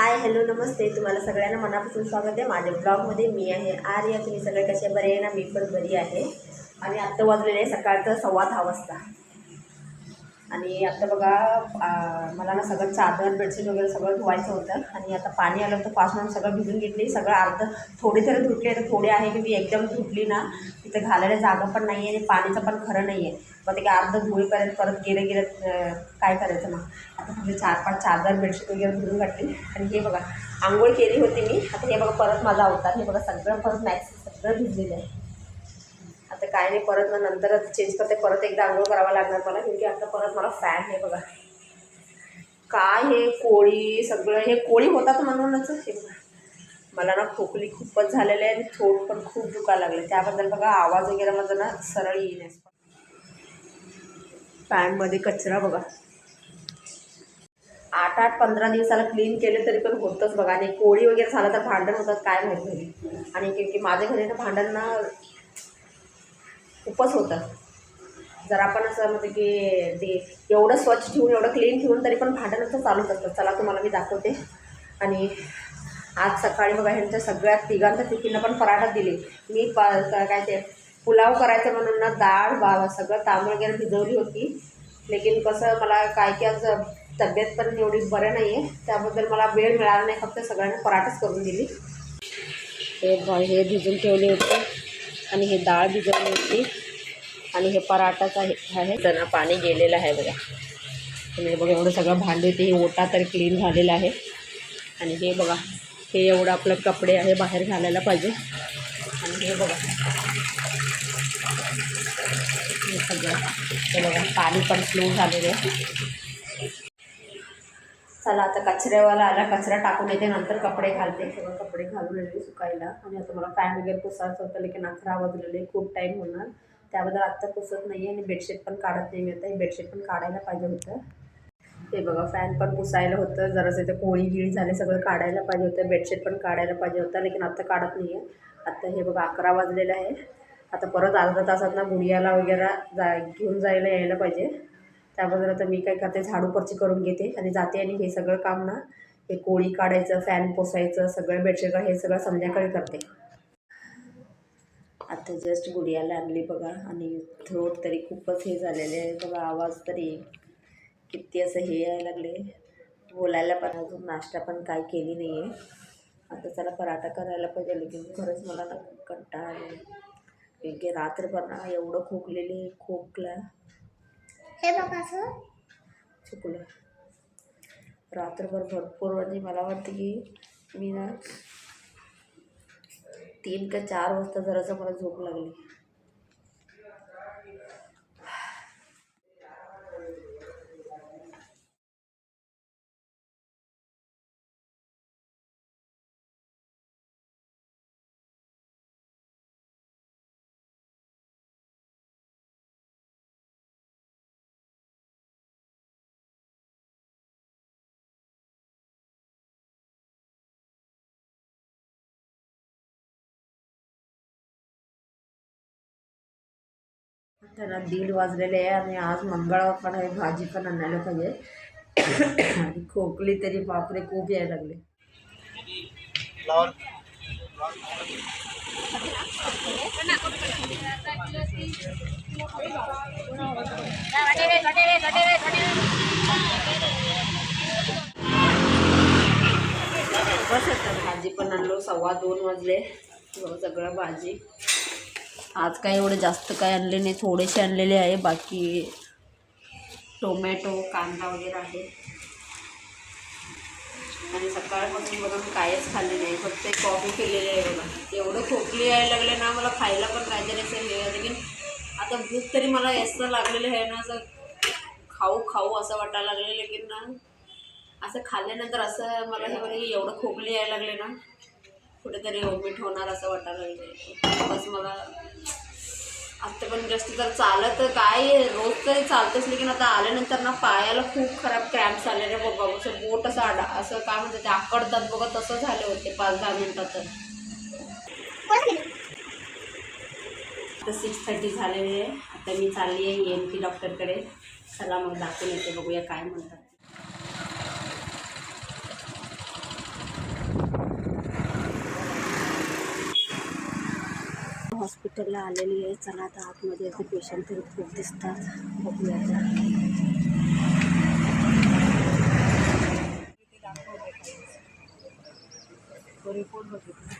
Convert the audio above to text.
Hi hello नमस्ते. तुम्हाला सगळ्यांना मनापासून स्वागत आहे. माझ्या ब्लॉगमध्ये मी आहे आर्या. तुम्ही सगळे कसे बरे आहे ना? मी पण बरी आहे. आणि आत्ता वाजलेले आहे सकाळचं सव्वा दहा वाजता. आणि आत्ता बघा मला ना सगळं चादर बेडशीट वगैरे सगळं धुवायचं होतं. आणि आता पाणी आलं तर पाच सगळं भिजून घेतली. सगळं अर्ध थोडी तरी धुतली तर थोडी आहे की मी एकदम धुतली ना. तिथे घालायला जागा पण नाही आहे आणि पाणीचं पण खरं नाही आहे मग ते काय अर्ध धुळीपर्यंत परत गेले गेले काय करायचं मग? आता फक्त चार पाच चादर बेडशीट वगैरे धुवून घातली. आणि हे बघा आंघोळ केली होती मी. आता हे बघा परत माझा अवतार. हे बघा सगळं परत मॅक्स सगळं भिजलेलं आहे. आता काय नाही परत मग नंतरच चेंज करते. परत एकदा आंघोळ करावं लागणार मला क्योंकि आता परत मला फॅन हे बघा. काय हे कोळी सगळं हे कोळी होतात म्हणूनच हे बघा. मला ना खोकली खूपच झालेली आहे आणि थोड पण खूप दुखायला लागले. त्याबद्दल बघा आवाज वगैरे माझा ना सरळ येईल पॅनमध्ये कचरा बघा. आठ आठ पंधरा दिवसाला क्लीन केले तरी पण होतंच बघा. आणि कोळी वगैरे झालं तर भांडण होतात काय माहीत घरी. आणि की माझ्या घरी ना भांडण ना खूपच होतं. जर आपण असं म्हणजे की ते एवढं स्वच्छ ठेवून एवढं क्लीन ठेवून तरी पण भांडण तर चालूच असतं चला तुम्हाला मी दाखवते. आणि आज सकाळी बघा ह्यांच्या सगळ्यात तिघांच्या टिफिनला पण पराठा दिले. मी प काय ते पुलाव करायचं म्हणून ना डाळ बा सगळं तांदूळ वगैरे भिजवली होती. लेकिन कसं मला काय की आज तब्येत पण एवढी बरं नाही आहे त्याबद्दल मला वेळ मिळाला नाही. फक्त सगळ्यांना पराठाच करून दिली. हे हे भिजून ठेवले होते. आणि हे डाळ भिजवली होती. आणि हे पराठाच आहे त्यांना पाणी गेलेलं आहे बघा. म्हणजे बघा एवढं सगळं भांडे ते हे ओटा तर क्लीन झालेलं आहे. आणि हे बघा हे एवढं आपलं कपडे आहे बाहेर घालायला पाहिजे. आणि हे बघा. हे सगळं. हे बघा पाणी पण स्लो झालेलं आहे. चला आता कचऱ्यावाला आला कचरा टाकून येते नंतर कपडे घालते. सगळं कपडे घालून येते सुकायला. आणि आता मला फॅन वगैरे पुसायचं होतं लेकिन अकरा वाजलेले खूप टाईम होणार. त्याबद्दल आत्ता पुसत नाही आहे आणि बेडशीट पण काढत नाही मिळतं हे बेडशीट पण काढायला पाहिजे होतं. ते बघा फॅन पण पुसायला होतं. जरासं इथे कोळी गिळी झाले सगळं काढायला पाहिजे होतं. बेडशीट पण काढायला पाहिजे होतं. लेकिन आत्ता काढत नाही आहे आत्ता हे बघा अकरा वाजलेलं आहे आता परत अर्धा तासात ना गुडियाला वगैरे जा घेऊन जायला यायला पाहिजे. त्याबद्दल आता मी काय करते झाडू परची करून घेते आणि जाते आणि हे सगळं काम ना हे कोळी काढायचं फॅन पोसायचं सगळं बेडशीट हे सगळं संध्याकाळी करते. आता जस्ट गुडियाला आणली बघा. आणि थ्रोट तरी खूपच हे झालेले आहे. बघा आवाज तरी किती असं हे यायला लागले. बोलायला पण अजून नाश्ता पण काय केली नाही आहे आता चला पराठा करायला पाहिजे लेकिन खरंच मला ना कंटाळा आले की रात्रभर ना एवढं खोकलेली खोकला. हे बघ असं. चुकलं. रात्रभर भरपूर म्हणजे मला वाटतं की मी ना तीन का चार वाजता जरासं मला झोप लागली. त्यांना दीड वाजलेले आहे आणि आज मंगळवार पण आहे भाजी पण आणायला पाहिजे. आणि खोकली तरी बापरे खूप यायला लागले. बस आता भाजी पण आणलो सव्वा दोन वाजले. सगळं भाजी. आज काय एवढे जास्त काय आणले नाही थोडेसे आणलेले आहे बाकी टोमॅटो कांदा वगैरे आहे. आणि सकाळपासून बघून कायच खाल्ले नाही फक्त एक कॉफी केलेली आहे बघा. एवढं खोकली यायला लागले ना मला खायला पण काहीतरी असं हे लेकिन आता भूक तरी मला असं लागलेलं आहे ना असं खाऊ खाऊ असं वाटायला लागले लेकिन ना असं खाल्ल्यानंतर असं मला हे बघा की एवढं खोकली यायला लागले ना कुठेतरी ओमिट होणार असं वाटायला लागले बस मला आत्ता पण जास्त तर चालत काय रोज तरी चालतंच लेकिन आता आल्यानंतर ना पायाला खूप खराब क्रॅम्प्स आलेले बघा असं बोट असं आडा असं काय म्हणतात ते आकडतात बघा तसं झाले होते पाच दहा मिनटात तर सिक्स थर्टी झालेली आहे. आता मी चालली आहे एम पी डॉक्टरकडे चला मग दाखवून येते बघूया काय म्हणतात. हॉस्पिटलला आलेली आहे चला आता आतमध्ये असे पेशंट तरी खूप दिसतात बघूया आता. रिपोर्ट बघितला